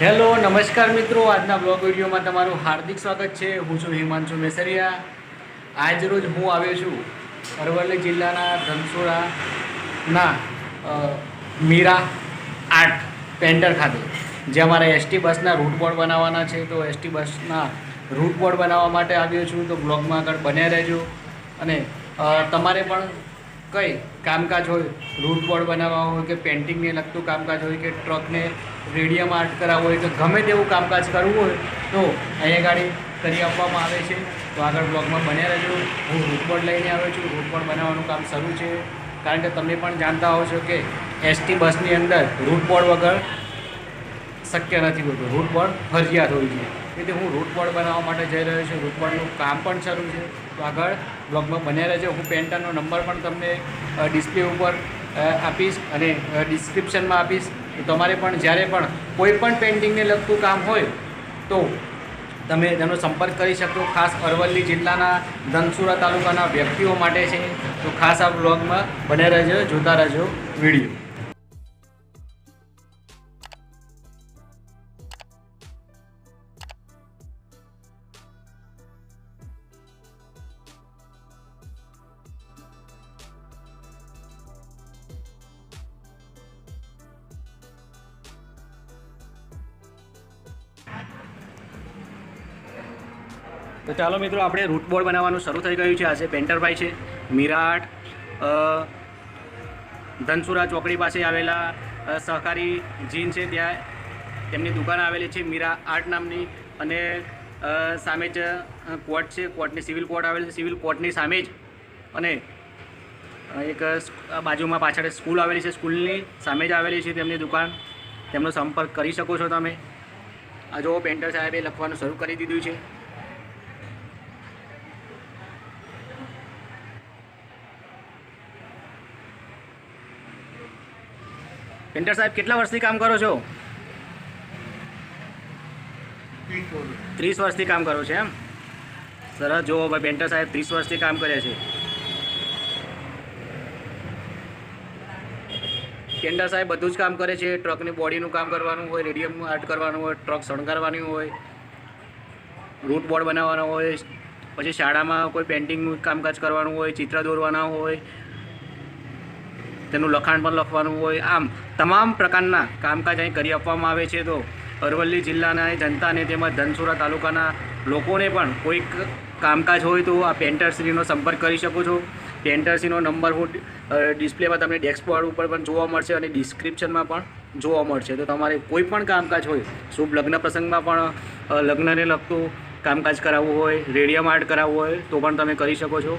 Hello, નમસ્કાર મિત્રો. આજના બ્લોગ વિડીયોમાં તમારું હાર્દિક સ્વાગત છે. હું છું હિમાંશુ મેસરિયા. આજ રોજ હું આવ્યો છું અરવલ્લી જિલ્લાના ધનસુરાના મીરા આર્ટ પેન્ટર ખાતે જે અમારે એસટી બસના રૂટ બોર્ડ બનાવવાના છે. તો એસટી બસના રૂટ બોર્ડ બનાવવા માટે આવ્યો છું. તો બ્લોગમાં આગળ બન્યા રહેજો. અને તમારે પણ કંઈ કામકાજ હોય? રૂટ બોર્ડ બનાવવા હોય કે પેન્ટિંગને લગતું કામકાજ હોય કે ટ્રકને રેડિયમ આર્ટ કરાવવું હોય કે ગમે તેવું કામકાજ કરવું હોય, તો અહીંયા ગાડી કરી આપવામાં આવે છે. તો આગળ બ્લોગમાં બન્યા રહેજો. હું રૂટ બોર્ડ લઈને આવ્યો છું. રૂટ બોર્ડ બનાવવાનું કામ શરૂ છે. કારણ કે તમે પણ જાણતા હો છો કે એસટી બસની અંદર રૂટ બોર્ડ વગર શક્ય નથી હોતું. રૂટ બોર્ડ ફરજિયાત હોય છે એટલે હું રૂટ બોર્ડ બનાવવા માટે જઈ રહ્યો છું. રૂટ બોર્ડનું કામ પણ શરૂ છે. આગળ બ્લોગમાં બન્યા રહેજો. હું પેન્ટરનો નંબર પણ તમને ડિસ્પ્લે ઉપર આપીશ અને ડિસ્ક્રિપ્શનમાં આપીશ. તો તમારે પણ જ્યારે પણ કોઈ પણ પેઇન્ટિંગને લગતું કામ હોય, તો તમે તેનો સંપર્ક કરી શકો. ખાસ અરવલ્લી જિલ્લાના ધનસુરા તાલુકાના વ્યક્તિઓ માટે છે. તો ખાસ આ બ્લોગમાં બને રહેજો, જોતા રહેજો વીડિયો. તો ચાલો મિત્રો, આપણે રૂટ બોર્ડ બનાવવાનું શરૂ થઈ ગયું છે. આજે પેન્ટરભાઈ છે, મિરાટ ધનસુરા ચોકડી પાસે આવેલા સહકારી જીન છે. ત્યાં તેમની દુકાન આવેલી છે, મીરા આર્ટ નામની. અને સામે જ કોર્ટ છે. કોર્ટની સિવિલ કોર્ટ આવેલી છે. સિવિલ કોર્ટની સામે જ. અને એક બાજુમાં પાછળ સ્કૂલ આવેલી છે. સ્કૂલની સામે જ આવેલી છે તેમની દુકાન. તેમનો સંપર્ક કરી શકો છો તમે. આ જો પેન્ટર સાહેબે લખવાનું શરૂ કરી દીધું છે. પેન્ટર સાહેબ, કેટલા વર્ષથી કામ કરો છો? ત્રીસ વર્ષથી કામ કરો છો એમ? સરસ, જુઓ ભાઈ, પેન્ટર સાહેબ ત્રીસ વર્ષથી કામ કરે છે. પેન્ટર સાહેબ બધું જ કામ કરે છે. ટ્રકની બોડીનું કામ કરવાનું હોય રેડિયમ આર્ટ કરવાનું હોય, ટ્રક શણગારવાની હોય, રૂટ બોર્ડ બનાવવાનો હોય, પછી શાળામાં કોઈ પેન્ટિંગનું કામકાજ કરવાનું હોય, ચિત્ર દોરવાના હોય તેનું લખાણ પણ લખવાનું હોય. આમ, તમામ પ્રકારના કામકાજ અહીં કરી આપવામાં આવે છે તો અરવલ્લી જિલ્લાના જનતાને તેમજ ધનસુરા તાલુકાના લોકોને પણ કોઈક કામકાજ હોય તો આ પેન્ટરશ્રીનો સંપર્ક કરી શકો છો. પેન્ટરશ્રીનો નંબર હું ડિસ્પ્લેમાં તમને ડેસ્કબોર્ડ ઉપર પણ જોવા મળશે અને ડિસ્ક્રિપ્શનમાં પણ જોવા મળશે. તો તમારે કોઈ પણ કામકાજ હોય, શુભ લગ્ન પ્રસંગમાં પણ લગ્નને લગતું કામકાજ કરાવવું હોય, રેડિયમ આર્ટ કરાવવું હોય, તો પણ તમે કરી શકો છો.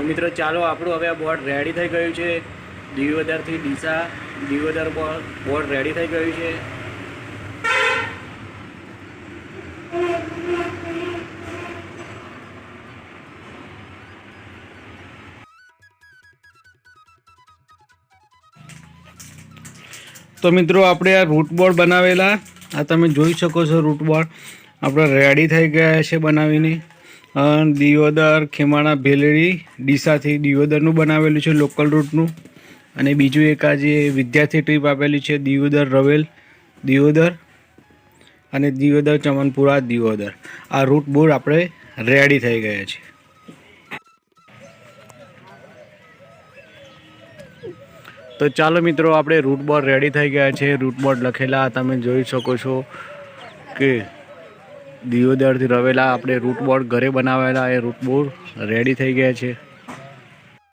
તો મિત્રો ચાલો આપણું હવે આ બોર્ડ રેડી થઈ ગયું છે. દિયોદરથી ડીસા દિયોદર બોર્ડ રેડી થઈ ગયું છે. તો મિત્રો આપણે આ રૂટ બોર્ડ બનાવેલા. આ તમે જોઈ શકો છો રૂટ બોર્ડ આપણે રેડી થઈ ગયા છે બનાવીને. દિયોદર ખેમાણા ભેલડી ડીસાથી દિયોદરનું બનાવેલું છે લોકલ રૂટનું. અને બીજું એક આજે વિદ્યાર્થી ટ્રીપ આપેલી છે દિયોદર રવેલ દિયોદર અને દિયોદર ચમનપુરા દિયોદર. આ રૂટ બોર્ડ આપણે રેડી થઈ ગયા છે તો ચાલો મિત્રો, આપણે રૂટ બોર્ડ રેડી થઈ ગયા છે. રૂટ બોર્ડ લખેલા, તમે જોઈ શકો છો કે દિયોદરથી રવેલા આપણે રૂટ બોર્ડ ઘરે બનાવેલા એ રૂટ રેડી થઈ ગયા છે.